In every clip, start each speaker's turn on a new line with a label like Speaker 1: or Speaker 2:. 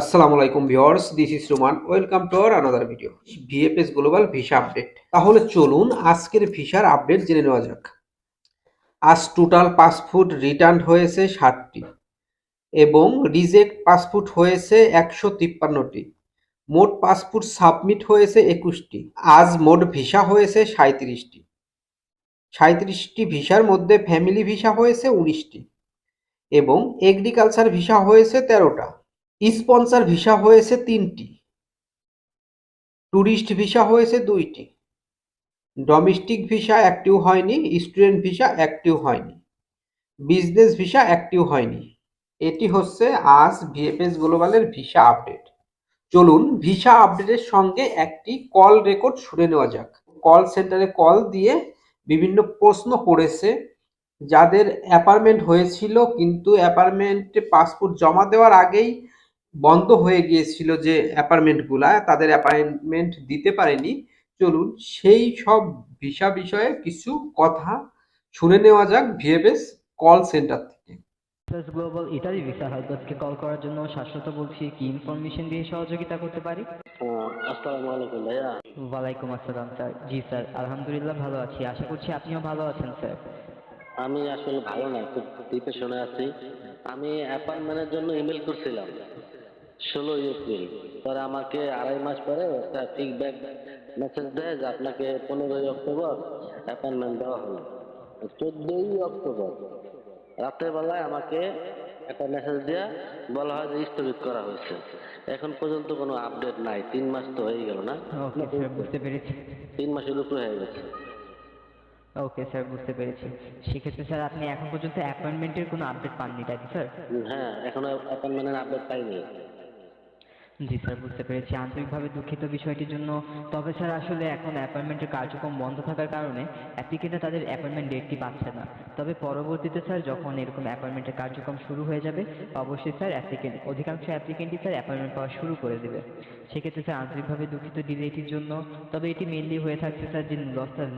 Speaker 1: আসসালামু আলাইকুম viewers this is Roman welcome to our another video VFS global visa update তাহলে চলুন আজকের ভিসার আপডেট জেনে নেওয়া যাক। আজ টোটাল পাসপোর্ট রিটার্ন হয়েছে ষাটটি এবং রিজেক্ট পাসপোর্ট হয়েছে একশো তিপ্পান্নটি। মোট পাসপোর্ট সাবমিট হয়েছে একুশটি। আজ মোট ভিসা হয়েছে সাঁত্রিশটি সাঁত্রিশটি ভিসার মধ্যে ফ্যামিলি ভিসা হয়েছে উনিশটি এবং এগ্রিকালচার ভিসা হয়েছে তেরোটা। স্পন্সর ভিসা হয়েছে তিনটি। ট্যুরিস্ট ভিসা হয়েছে দুইটি। ডোমেস্টিক ভিসা অ্যাক্টিভ হয়নি, স্টুডেন্ট ভিসা অ্যাক্টিভ হয়নি, বিজনেস ভিসা অ্যাক্টিভ হয়নি। এটি হচ্ছে আজ ভিএফএস গ্লোবালের ভিসা আপডেট। চলুন ভিসা আপডেটের সঙ্গে একটি কল রেকর্ড শুনে নেওয়া যাক। কল সেন্টারে কল দিয়ে বিভিন্ন প্রশ্ন করেছে যাদের অ্যাপার্টমেন্ট হয়েছিল কিন্তু অ্যাপার্টমেন্টে পাসপোর্ট জমা দেওয়ার আগেই বন্ধ হয়ে গিয়েছিল যে অ্যাপার্টমেন্টগুলা তাদের অ্যাপার্টমেন্ট দিতে পারেনি। চলুন সেই সব ভিসা বিষয়ে কিছু কথা শুনে নেওয়া যাক ভিএফএস কল সেন্টার থেকে।
Speaker 2: প্লাস গ্লোবাল ইতালি ভিসা হেল্পডেস্ককে কল করার জন্য শাশ্বত বলছি কি ইনফরমেশন দিয়ে সহযোগিতা করতে পারি?
Speaker 3: হ্যাঁ, আসসালামু আলাইকুম ভাইয়া।
Speaker 2: ওয়ালাইকুম আসসালাম স্যার। জি স্যার আলহামদুলিল্লাহ ভালো আছি। আশা করছি আপনিও ভালো আছেন স্যার।
Speaker 3: আমি আসলে ভালো না খুব ডিপ্রেশনে আছি। আমি অ্যাপয়েন্টমেন্টের জন্য ইমেল করছিলাম। ষোলোই এপ্রিল। পরে আমাকে আড়াই মাস পরে একটা ফিডব্যাক মেসেজ দেয় যে আপনাকে পনেরোই অক্টোবর অ্যাপয়েন্টমেন্ট দেওয়া হলো চোদ্দোই অক্টোবর রাতের বেলায় আমাকে একটা মেসেজ দেওয়া বলা হয় যে স্থগিত করা হয়েছে। এখন পর্যন্ত কোনো আপডেট নাই তিন মাস তো হয়ে গেল না?
Speaker 2: বুঝতে পেরেছি।
Speaker 3: তিন মাসের উপরে হয়ে গেছে।
Speaker 2: ওকে স্যার বুঝতে পেরেছি। সেক্ষেত্রে স্যার আপনি এখন পর্যন্ত অ্যাপয়েন্টমেন্টের কোনো আপডেট পাননি তাই স্যার
Speaker 3: হ্যাঁ এখনও অ্যাপয়েন্টমেন্টের আপডেট পাইনি।
Speaker 2: জি স্যার, বুঝতে পেরেছি। আন্তরিকভাবে দুঃখিত বিষয়টির জন্য। তবে স্যার, আসলে এখন অ্যাপয়েন্টমেন্টের কার্যক্রম বন্ধ থাকার কারণে অ্যাপ্লিকেন্টরা তাদের অ্যাপয়েন্টমেন্ট ডেটটি পাচ্ছে না। তবে পরবর্তীতে স্যার, যখন এরকম অ্যাপয়েন্টমেন্টের কার্যক্রম শুরু হয়ে যাবে, অবশ্যই স্যার অ্যাপ্লিকেন্ট অধিকাংশ অ্যাপ্লিকেন্টই স্যার অ্যাপয়েন্টমেন্ট পাওয়া শুরু করে দেবে। সেক্ষেত্রে স্যার, আন্তরিকভাবে দুঃখিত ডিলেটির জন্য। তবে এটি মেনলি হয়ে থাকছে স্যার যে নুলস্তার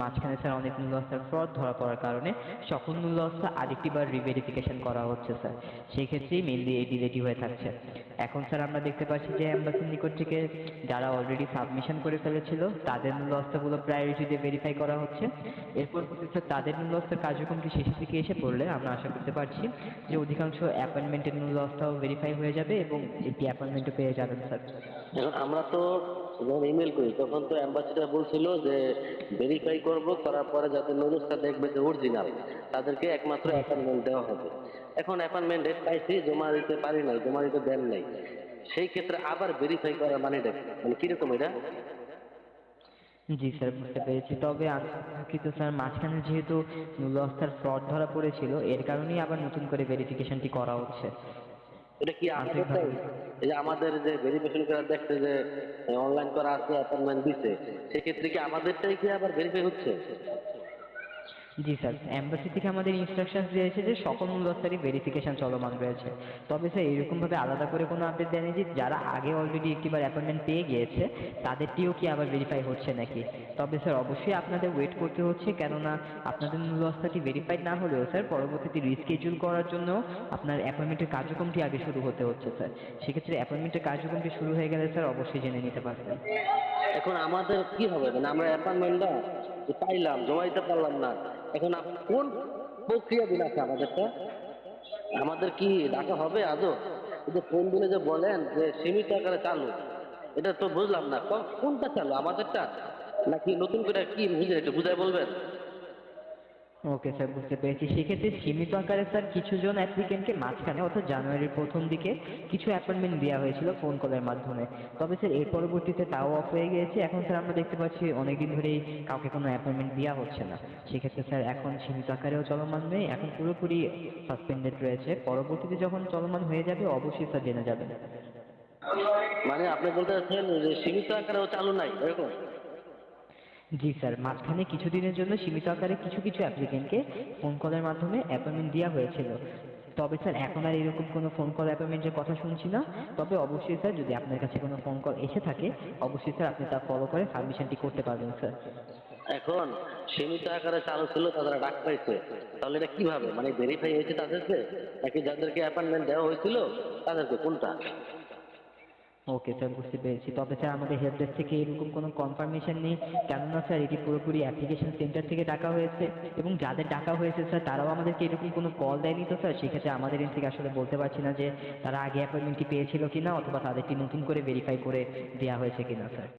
Speaker 2: মাঝখানে স্যার অনেক নুলস্তার ফ্রড ধরা পড়ার কারণে সকল নুলস্তা আরেকটিবার রিভেরিফিকেশন করা হচ্ছে স্যার। সেই ক্ষেত্রেই মেনলি এই ডিলেটি হয়ে থাকছে। এখন স্যার, আমরা দেখতে পাচ্ছি যে অ্যাম্বাসির নিকট থেকে যারা অলরেডি সাবমিশন করে ফেলেছিল, তাদের মূল্যস্থাগুলো প্রায়োরিটি দিয়ে ভেরিফাই করা হচ্ছে। এরপর তাদের মূল্যস্থার কার্যক্রমটি শেষের দিকে এসে পড়লে আমরা আশা করতে পারছি যে অধিকাংশ অ্যাপয়েন্টমেন্টের মূল্যস্থাও ভেরিফাই হয়ে যাবে এবং একটি অ্যাপয়েন্টমেন্টও পেয়ে যাবেন স্যার
Speaker 3: আমরা তো যখন ইমেল করি, তখন তো অ্যাম্বাসিডার বলছিল যে ভেরিফাই করব, করার পরে যাতে নুরুসটা দেখবে যে অরিজিনাল তাদেরকে একমাত্র অ্যাপয়েন্টমেন্ট দেওয়া হবে। এখন অ্যাপয়েন্টমেন্ট পাইছি জমা দিতে পারি নাই, জমা দিতে দেন নাই। সেই ক্ষেত্রে আবার ভেরিফাই করার মানে দেখ মানে কীরকম এটা?
Speaker 2: জি স্যার বুঝতে পেরেছি। তবে কিন্তু স্যার মাঝখানে যেহেতু মূল্যস্থার ফ্রড ধরা পড়েছিল এর কারণেই আবার নতুন করে ভেরিফিকেশনটি করা হচ্ছে।
Speaker 3: এটা কি এই যে আমাদের যে ভেরিফিকেশন করা দেখছে যে অনলাইন করা আছে অ্যাপয়েন্টমেন্ট দিছে সেক্ষেত্রে কি আমাদেরটাই কি আবার ভেরিফাই হচ্ছে?
Speaker 2: জি স্যার অ্যাম্বাসি থেকে আমাদের ইনস্ট্রাকশন দিয়েছে যে সকল মূল্যস্থারই ভেরিফিকেশন চলমান রয়েছে। তবে স্যার, এরকমভাবে আলাদা করে কোনো আপডেট দেয়নি যে যারা আগে অলরেডি একটিবার অ্যাপয়েন্টমেন্ট পেয়ে গিয়েছে, তাদেরটিও কি আবার ভেরিফাই হচ্ছে নাকি? তবে স্যার, অবশ্যই আপনাদের ওয়েট করতে হচ্ছে, কেননা আপনাদের মূল্যস্থাটি ভেরিফাইড না হলেও স্যার, পরবর্তীতে রিস্কেডিউল করার জন্য আপনার অ্যাপয়েন্টমেন্টের কার্যক্রমটি আগে শুরু হতে হচ্ছে, স্যার। সেক্ষেত্রে অ্যাপয়েন্টমেন্টের কার্যক্রমটি শুরু হয়ে গেলে স্যার, অবশ্যই জেনে নিতে পারবেন।
Speaker 3: এখন আমাদের কি হবে? মানে আমরা অ্যাপয়েন্টমেন্টটা পাইলাম, জমা দিতে পারলাম না। এখন কোন প্রক্রিয়া দিন আছে আমাদেরটা? আমাদের কি ডাকা হবে আদৌ? যে ফোন দিলে যে বলেন যে সীমিত আকারে চালু, এটা তো বুঝলাম না। কোনটা চালু? আমাদেরটা? নাকি নতুন করে কি বুঝলেন একটু বুঝাই বলবেন?
Speaker 2: ওকে স্যার, বুঝতে পেরেছি। সেক্ষেত্রে সীমিত আকারে স্যার কিছুজন অ্যাপ্লিকেন্টকে মাঝখানে, অর্থাৎ জানুয়ারির প্রথম দিকে কিছু অ্যাপয়েন্টমেন্ট দেওয়া হয়েছিল ফোন কলের মাধ্যমে। তবে স্যার, এর পরবর্তীতে তাও অফ হয়ে গিয়েছে। এখন স্যার আমরা দেখতে পাচ্ছি অনেকদিন ধরেই কাউকে কোনো অ্যাপয়েন্টমেন্ট দেওয়া হচ্ছে না। সেক্ষেত্রে স্যার, এখন সীমিত আকারেও চলমান নেই। এখন পুরোপুরি সাসপেন্ডেড রয়েছে। পরবর্তীতে যখন চলমান হয়ে যাবে, অবশ্যই স্যার জেনে যাবেন।
Speaker 3: মানে আপনি বলতে চাচ্ছেন যে সীমিত আকারেও চালু নাই, এরকম?
Speaker 2: জি স্যার, মাঝখানে কিছুদিনের জন্য সীমিত আকারে কিছু কিছু অ্যাপ্লিকেন্টকে ফোন কলের মাধ্যমে অ্যাপয়েন্টমেন্ট দেওয়া হয়েছিল। তবে স্যার, এখন আর এরকম কোনো ফোন কল অ্যাপয়েন্টমেন্টের কথা শুনছি না। তবে অবশ্যই স্যার, যদি আপনার কাছে কোনো ফোন কল এসে থাকে, অবশ্যই স্যার আপনি তা ফলো করে সাবমিশনটি করতে পারবেন, স্যার।
Speaker 3: এখন সীমিত আকারে চালু ছিল তারা ডাক পাইছে। তাহলে এটা কীভাবে? মানে ভেরিফাই হয়েছে তাদেরকে? নাকি যাদেরকে অ্যাপয়েন্টমেন্ট দেওয়া হয়েছিল, তাদেরকে কোনটা?
Speaker 2: ওকে স্যার, বুঝতে পেরেছি। তবে স্যার, আমাদের হেল্প ডেস্ক থেকে এরকম কোনো কনফার্মেশন নেই। কেননা স্যার, এটি পুরোপুরি অ্যাপ্লিকেশন সেন্টার থেকে ডাকা হয়েছে এবং যাদের ডাকা হয়েছে স্যার, তারাও আমাদেরকে এরকম কোনো কল দেয়নি তো স্যার। সেক্ষেত্রে আমাদের এর থেকে আসলে বলতে পারছি না যে তারা আগে অ্যাপয়েন্টমেন্টটি পেয়েছিল কিনা অথবা তাদেরকে নতুন করে ভেরিফাই করে দেওয়া হয়েছে কিনা, স্যার।